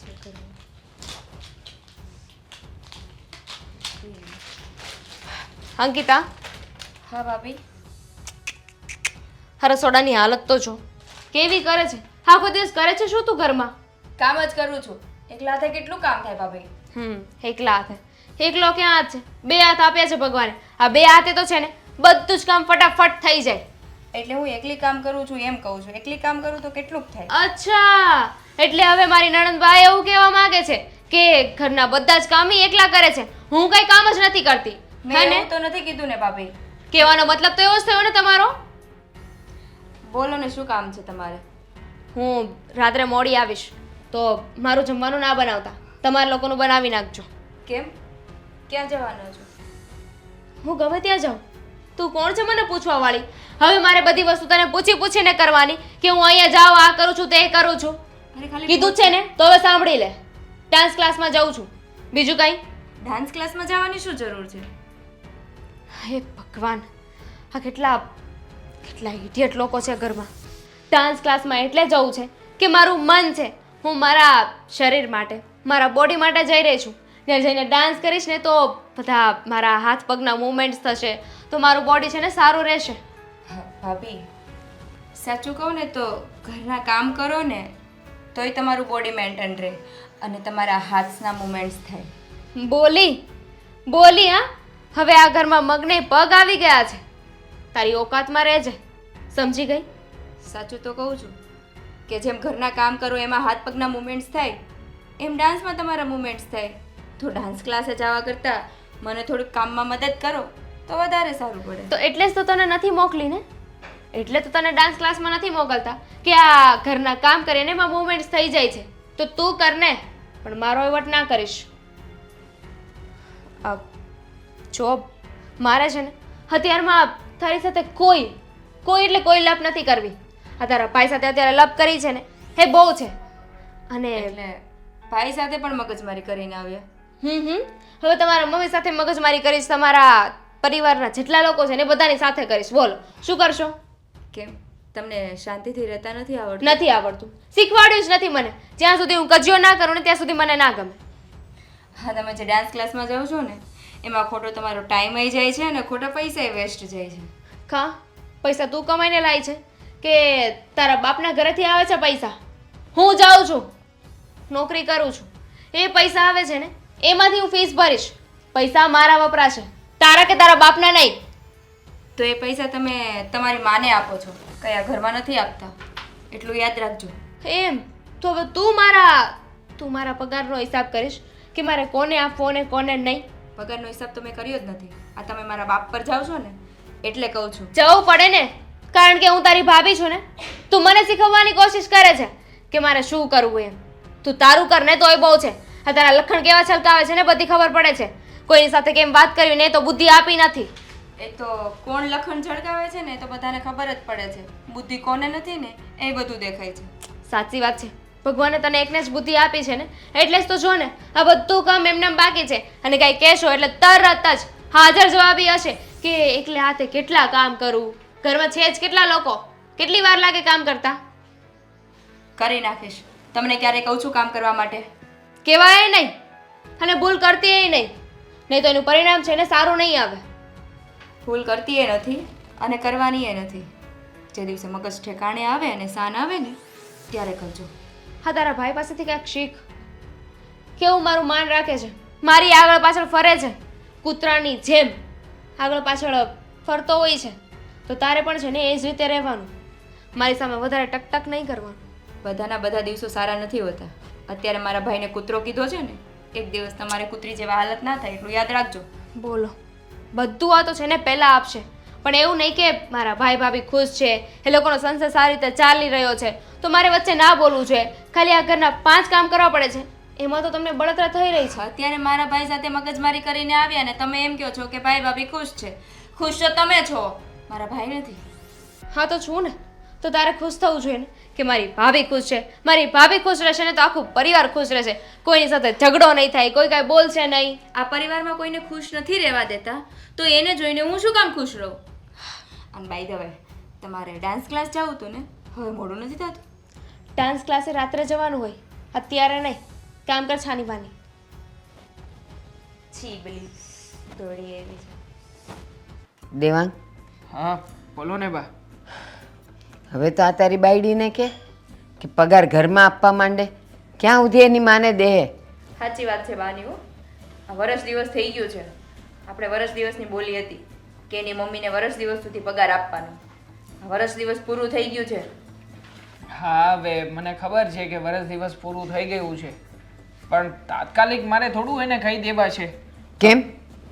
છે ઘરમાં અંકિતા હા ભાભી. હા રસોડાની હાલત તો જો. કેવી કરે છે? આખો દિવસ કરે છે શું તું ઘરમાં? કામ જ કરું છું. એકલા હાથે કેટલું કામ થાય ભાભી? હમ એકલા હાથે. એકલો ક્યાં હાથ? છે બે હાથ આપ્યા છે ભગવાને. આ બે હાથે તો છે ને બધું જ કામ ફટાફટ થઈ જાય. એટલે હું એકલી કામ કરું છું એમ કહું છું. એકલી કામ કરું તો કેટલું થાય? અચ્છા! એટલે હવે મારી નણંદબા એવું કહેવા માંગે છે કે ઘરના બધા જ કામ ઈ એકલા કરે છે. હું કઈ કામ જ નથી કરતી. મેં હે ને એવું તો નથી કીધું ને ભાભી. કહેવાનો મતલબ તો એવો જ થયો ને તમારો? બોલો ને શું કામ છે તમારે? હું રાત્રે મોડી આવીશ તો મારું જમવાનું ના બનાવતા. તમારા લોકોનું બનાવી નાખજો. કેમ? ક્યાં જવાનો છો? હું ગમે ત્યાં જાઉં. તું કોણ છે મને પૂછવા વાળી? હવે મારે બધી વસ્તુ તને પૂછી પૂછીને કરવાની કે હું અહીંયા જાઉં આ કરું છું તે કરું છું. અરે ખાલી કીધું છે ને? તો હવે સાંભળી લે. ડાન્સ ક્લાસમાં જાઉં છું. બીજું કાંઈ? ડાન્સ ક્લાસમાં જવાની શું જરૂર છે? હે ભગવાન આ કેટલા કેટલા ઇડિયટ લોકો છે ઘરમાં. ડાન્સ ક્લાસમાં એટલે જવું છે કે મારું મન છે હું મારા શરીર માટે મારા બોડી માટે જઈ રહી છું. ત્યાં જઈને ડાન્સ કરીશ ને તો બધા મારા હાથ પગના મૂવમેન્ટ્સ થશે. તો મારું બોડી છે ને સારું રહેશે. ભાભી સાચું કહું ને તો ઘરના કામ કરો ને તોય તમારું બોડી મેન્ટેન રહે અને તમારા હાથના મુમેન્ટ્સ થાય. બોલી બોલી હા? હવે આ ઘરમાં મગને પગ આવી ગયા છે. તારી ઓકાતમાં રહેજે. સમજી ગઈ? સાચું તો કહું છું કે જેમ ઘરના કામ કરો એમાં હાથ પગના મુમેન્ટ્સ થાય એમ ડાન્સમાં તમારા મુમેન્ટ્સ થાય. તો ડાન્સ ક્લાસે જવા કરતાં મને થોડુંક કામમાં મદદ કરો તો વધારે સારું પડે. તો એટલે જ તો તને નથી મોકલી ને? એટલે તો તને ડાન્સ ક્લાસમાં નથી મોકલતા કે આ ઘરના કામ કરીને એમાં મુવમેન્ટ્સ થઈ જાય છે. તો તું કર ને પણ મારો વટ ના કરીશ. આ જો મારે છે ને હથિયારમાં તારી સાથે કોઈ કોઈ એટલે કોઈ લપ નથી કરવી. આ તારા ભાઈ સાથે અત્યારે લપ કરી છે ને હે બહુ છે. અને એટલે ભાઈ સાથે પણ મગજમારી કરીને આવ્યા? હમ હમ. હવે તમારા મમ્મી સાથે મગજમારી કરીશ તમારા પરિવારના જેટલા લોકો છે ને બધાની સાથે કરીશ. બોલો શું કરશો? કેમ તમને શાંતિથી રહેતા નથી આવડતું? નથી આવડતું. શીખવાડ્યું જ નથી મને. જ્યાં સુધી હું કજિયો ના કરું ને ત્યાં સુધી મને ના ગમે. હા તમે જે ડાન્સ ક્લાસમાં જાઓ છો ને એમાં ખોટો તમારો ટાઈમ આવી જાય છે અને ખોટા પૈસા વેસ્ટ જાય છે. ખા પૈસા તું કમાઈને લાય છે? કે તારા બાપના ઘરેથી આવે છે પૈસા? હું જાઉં છું. નોકરી કરું છું. એ પૈસા આવે છે ને એમાંથી હું ફીસ ભરીશ. પૈસા મારા વપરાશે. તારા કે તારા બાપના નહીં? તો એ પૈસા તમે તમારી માને આપો છો. કયા ઘરમાં નથી આપતા? એટલું યાદ રાખજો. એમ? તો હવે તું મારા તું મારા પગારનો હિસાબ કરીશ કે મારે કોને આપવો ને કોને નહીં? પગારનો હિસાબ તો મેં કર્યો જ નથી. આ તમે મારા બાપ પર જાઓ છો ને એટલે કહું છું. જવું પડે ને? કારણ કે હું તારી ભાભી છું ને તું મને શીખવવાની કોશિશ કરે છે કે મારે શું કરવું એમ. તું તારું કર ને તોય બહુ છે. આ તારા લખણ કેવા છલકાવે છે ને બધી ખબર પડે છે. કોઈની સાથે કેમ વાત કરવી ને તો બુદ્ધિ આપી નથી. એ તો કોણ લખણ ઝળકાવે છે ને એ તો બધાને ખબર જ પડે છે. બુદ્ધિ કોને નથી ને એ બધું દેખાય છે. સાચી વાત છે. ભગવાને તને એકને જ બુદ્ધિ આપી છે ને? એટલે જ તો જો ને આ બધું કામ એમને બાકી છે. અને કાંઈ કહેશો એટલે તરત જ હાજર જવાબી હશે કે એકલે હાથે કેટલા કામ કરવું ઘરમાં છે જ કેટલા લોકો? કેટલી વાર લાગે કામ કરતા? કરી નાખીશ. તમને ક્યારે કહું છું કામ કરવા માટે? કહેવાય નહીં. અને ભૂલ કરતી એ નહીં. નહીં તો એનું પરિણામ છે ને સારું નહીં આવે. ભૂલ કરતી એ નથી અને કરવાની એ નથી. જે દિવસે મગજ ઠેકાણે આવે અને સાન આવે ને ત્યારે કરજો. હા તારા ભાઈ પાસેથી કાંઈક શીખ. કેવું મારું માન રાખે છે? મારી આગળ પાછળ ફરે છે કૂતરાની જેમ. આગળ પાછળ ફરતો હોય છે તો તારે પણ છે ને એ જ રીતે રહેવાનું. મારી સામે વધારે ટકટક નહીં કરવાનું. બધાના બધા દિવસો સારા નથી હોતા. અત્યારે મારા ભાઈને કૂતરો કીધો છે ને એક દિવસ તમારે કૂતરી જેવા હાલત ના થાય એટલું યાદ રાખજો. બોલો. બધું આ તો છે ને પહેલાં આપશે. પણ એવું નહીં કે મારા ભાઈ ભાભી ખુશ છે એ લોકોનો સંસાર સારી રીતે ચાલી રહ્યો છે. તો મારે વચ્ચે ના બોલવું જોઈએ. ખાલી આ ઘરના પાંચ કામ કરવા પડે છે. એમાં તો તમને બળતરા થઈ રહી છે. અત્યારે મારા ભાઈ સાથે મગજમારી કરીને આવ્યા ને તમે એમ કહો છો કે ભાઈ ભાભી ખુશ છે. ખુશ તો તમે છો. મારા ભાઈ નથી. હા તો છું ને. તો તારે ખુશ થવું જોઈએ ને? કે મારી ભાભી ખુશ છે? મારી ભાભી ખુશ રહેશે ને તો આખું પરિવાર ખુશ રહેશે. કોઈની સાથે ઝઘડો નહીં થાય કોઈ કાંઈ બોલશે નહીં. આ પરિવારમાં કોઈને ખુશ નથી રહેવા દેતા? તો એને જોઈને હું શું કામ ખુશ રહું? અને બાય ધ વે તમારે ડાન્સ ક્લાસ જવું હતું ને? હવે મોડું નથી થતું. ડાન્સ ક્લાસે રાત્રે જવાનું હોય. અત્યારે નહીં. કામ કર છાની વાની છી બલી દોડી એવી દેવાંગ? હા બોલો ને બા. હવે તો આ તારી બાયડીને કે? કે પગાર ઘરમાં આપવા માંડે? ક્યાં સુધી એની માને દે સાચી વાત છે બાની હો. આ વરસ દિવસ થઈ ગયું છે. આપણે વરસ દિવસની બોલી હતી કે એની મમ્મીને વરસ દિવસ સુધી પગાર આપવાનો. આ વરસ દિવસ પૂરું થઈ ગયું છે. હા હવે મને ખબર છે કે વરસ દિવસ પૂરું થઈ ગયું છે. પણ તાત્કાલિક મારે થોડું એને કહી દેવા છે. કેમ?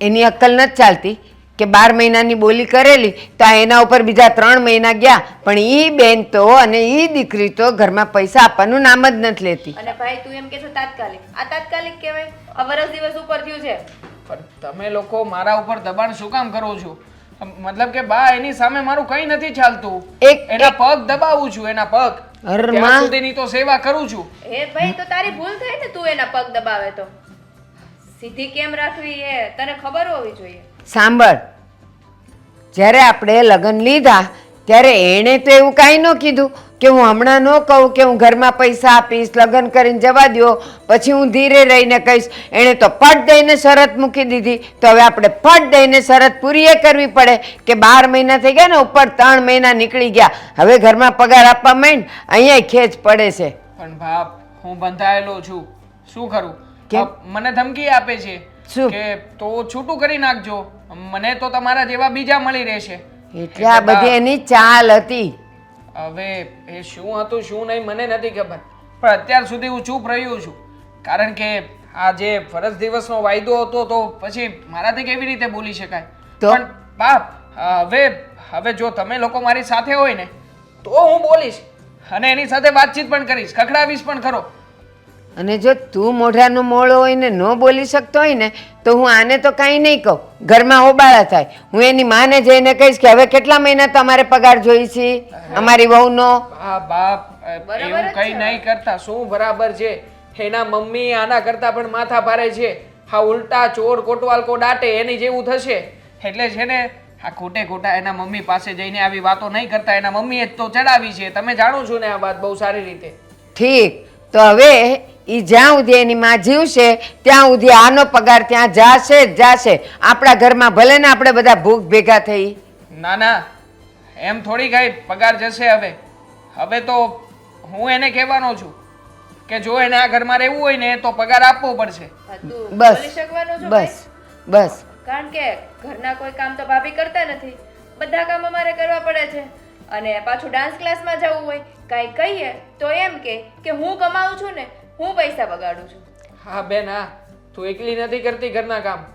એની અક્કલ નથી ચાલતી? કે બાર મહિનાની બોલી કરેલી તો એના ઉપર બીજા ત્રણ મહિના ગયા. પણ ઈ બેન તો અને ઈ દીકરી તો ઘરમાં પૈસા આપવાનું નામ જ નથી લેતી. અને ભાઈ તું એમ કે છો તાત્કાલિક. આ તાત્કાલિક કહેવાય? આ વરસ દિવસ ઉપર થયું છે. પણ તમે લોકો મારા ઉપર દબાણ શું કામ કરો છો? મતલબ કે બા એની સામે મારું કંઈ નથી ચાલતું. એક- એના પગ દબાવું છું એના પગ. ત્યાં સુધીની તો સેવા કરું છું. એ ભાઈ તો તારી ભૂલ થાય ને તું એના પગ દબાવે તો. સીધી કેમ રાખવી એ? તને ખબર હોવી જોઈએ. સાંભળ. જ્યારે આપણે લગ્ન લીધા ત્યારે એણે તો એવું કાંઈ ન કીધું કે હું હમણાં ન કહું કે હું ઘરમાં પૈસા આપીશ લગ્ન કરીને જવા દ્યો પછી હું ધીરે રહીને કહીશ એણે તો પટ દઈને શરત મૂકી દીધી. તો હવે આપણે પટ દઈને શરત પૂરી એ કરવી પડે કે બાર મહિના થઈ ગયા ને ઉપર ત્રણ મહિના નીકળી ગયા. હવે ઘરમાં પગાર આપવા માંડ અહીંયા ખેંચ પડે છે. પણ બાપ હું બંધાયેલો છું. શું કરું? કે મને ધમકી આપે છે. શું? કે તો છૂટું કરી નાખજો. મને તો તમારા જેવા બીજા મળી રહેશે. એટલે આ બધી એની ચાલ હતી. હવે એ શું હતું શું નહીં મને નથી ખબર. પણ અત્યાર સુધી હું ચૂપ રહ્યો છું. કારણ કે આ જે ફરજ દિવસનો વાયદો હતો તો પછી મારાથી કેવી રીતે બોલી શકાય? તો? પણ બાપ હવે હવે જો તમે લોકો મારી સાથે હોય ને તો હું બોલીશ. અને એની સાથે વાતચીત પણ કરીશ. ખખડાવીશ પણ ખરો. અને જો તું મોઢાનું મોળો હોય ને ન બોલી શકતો હોય ને તો હું આને તો કાંઈ નહીં કહું. ઘરમાં હોબાળા થાય. હું એની માને જઈને કહીશ કે હવે કેટલા મહિના તમારે પગાર જોઈ છે? અમારી વહુનો? હા બાપ એવું કંઈ કઈ નહીં કરતા. શું બરાબર છે? એના મમ્મી આના કરતા પણ માથા ભારે છે. હા ઉલટા ચોર કોટવાલ કો દાટે એની જેવું થશે. એટલે છે ને આ ખોટે ખોટા એના મમ્મી પાસે જઈને આવી વાતો નહીં કરતા. એના મમ્મીએ જ તો ચડાવી છે. તમે જાણો છો ને આ વાત બહુ સારી રીતે. ઠીક. તો હવે એ જ્યાં સુધી એની માં જીવશે ત્યાં સુધી આનો પગાર ત્યાં જાશે જ જાશે. આપણા ઘરમાં ભલે ને આપણે બધા ભૂખ ભેગા થઈ. ના ના. એમ થોડી કઈ પગાર જશે હવે. હવે તો હું એને કહેવાનો છું કે જો એને આ ઘરમાં રહેવું હોય ને તો પગાર આપવો પડશે. બસ બોલી શકવાનો છો બસ બસ. કારણ કે ઘરના કોઈ કામ તો ભાભી કરતા નથી. બધા કામ અમારે કરવા પડે છે. અને પાછું ડાન્સ ક્લાસમાં જવું હોય કાંઈ કહીએ તો એમ કે કે હું કમાઉં છું ને હું પૈસા બગાડું છું. હા બેન હા. તું એકલી નથી કરતી ઘરના કામ.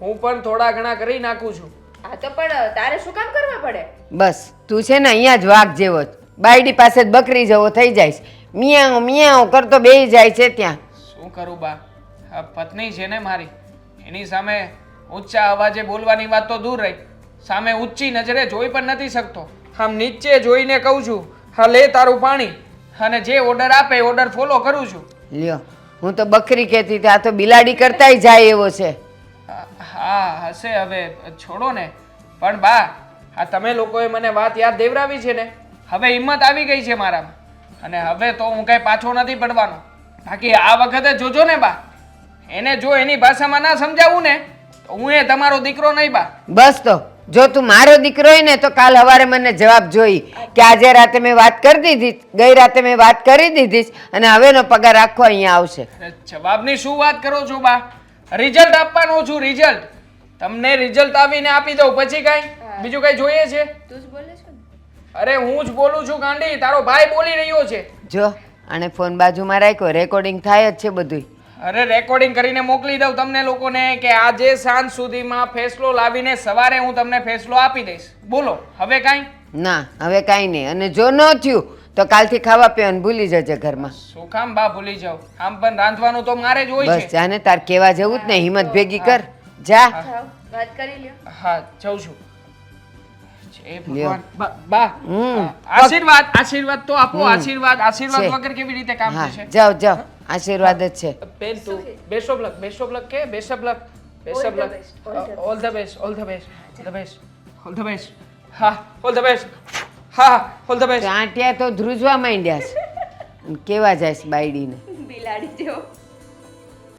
હું પણ થોડા ઘણા કરી નાખું છું. આ તો પણ તારે શું કામ કરવા પડે? બસ તું છે ને અહીંયા જ વાઘ જેવો જ. બાયડી પાસે જ બકરી જેવો થઈ જાય મિયાઓ મિયાઓ કરતો બે જાય છે ત્યાં. શું કરું બા? આ પત્ની છે ને મારી. એની સામે ઊંચા અવાજે બોલવાની વાત તો દૂર રહી. સામે ઊંચી નજરે જોઈ પણ નથી શકતો. આમ નીચે જોઈને કહું છું હા લે તારું પાણી. અને જે ઓર્ડર આપે ઓર્ડર ફોલો કરું છું. લ્યો. હું તો બકરી કહેતી હતી આ તો બિલાડી કરતાય જાય એવો છે. હા હશે હવે છોડો ને. પણ બા આ તમે લોકોએ મને વાત યાદ દેવરાવી છે ને? હવે હિંમત આવી ગઈ છે મારામાં. અને હવે તો હું કઈ પાછો નથી પડવાનો. બાકી આ વખતે જોજો ને બા. એને જો એની ભાષામાં ના સમજાવું ને તો હું એ તમારો દીકરો નહીં બા. બસ તો. જો તું મારો દીકરો હોય ને તો કાલ સવારે મને જવાબ જોઈ કે આજે રાતે મેં વાત કરી દીધી ગઈ રાતે મેં વાત કરી દીધી અને હવેનો પગાર આખો અહીંયા આવશે. જવાબની શું વાત કરો છો બા? રિઝલ્ટ આપવાનું છું રિઝલ્ટ. તમને રિઝલ્ટ આવીને આપી દઉં પછી કાંઈ? બીજું કાંઈ જોઈએ છે? તું જ બોલે છો અરે હું જ બોલું છું ગાંડી. તારો ભાઈ બોલી રહ્યો છે. જો અને ફોન બાજુમાં રાખ્યો રેકોર્ડિંગ થાય જ છે બધું અરે રેકોર્ડિંગ કરીને મોકલી દઉં તમને લોકોને કે આજે સાંજ સુધીમાં ફેસલો લાવીને સવારે હું તમને ફેસલો આપી દઈશ. બોલો હવે કાંઈ? ના હવે કાંઈ નહીં. અને જો ન થયું તો કાલથી ખાવા પીવાનું ભૂલી જજે ઘરમાં. શું કામ બા ભૂલી જાવ આમ પણ રાંધવાનું તો મારે જ હોય બસ છે. જાને તાર કેવા જવું જ ને હિંમત ભેગી કર. જા. વાત કરી લ્યો. હા જઉં છું. બા આશીર્વાદ આશીર્વાદ તો આપો. આશીર્વાદ આશીર્વાદ વગર કેવી રીતે કામ થશે? જાઓ જાઓ. આશીર્વાદ જ છે. બેન તું best of luck best of luck કે best of luck best of luck all the best all the best the best all the best હા ઓલ ધ બેસ્ટ હા ઓલ ધ બેસ્ટ આંટિયા તો ધ્રુજવા માંડ્યા છે. કેવા જાય છે બાયડીને? બિલાડી જેવો.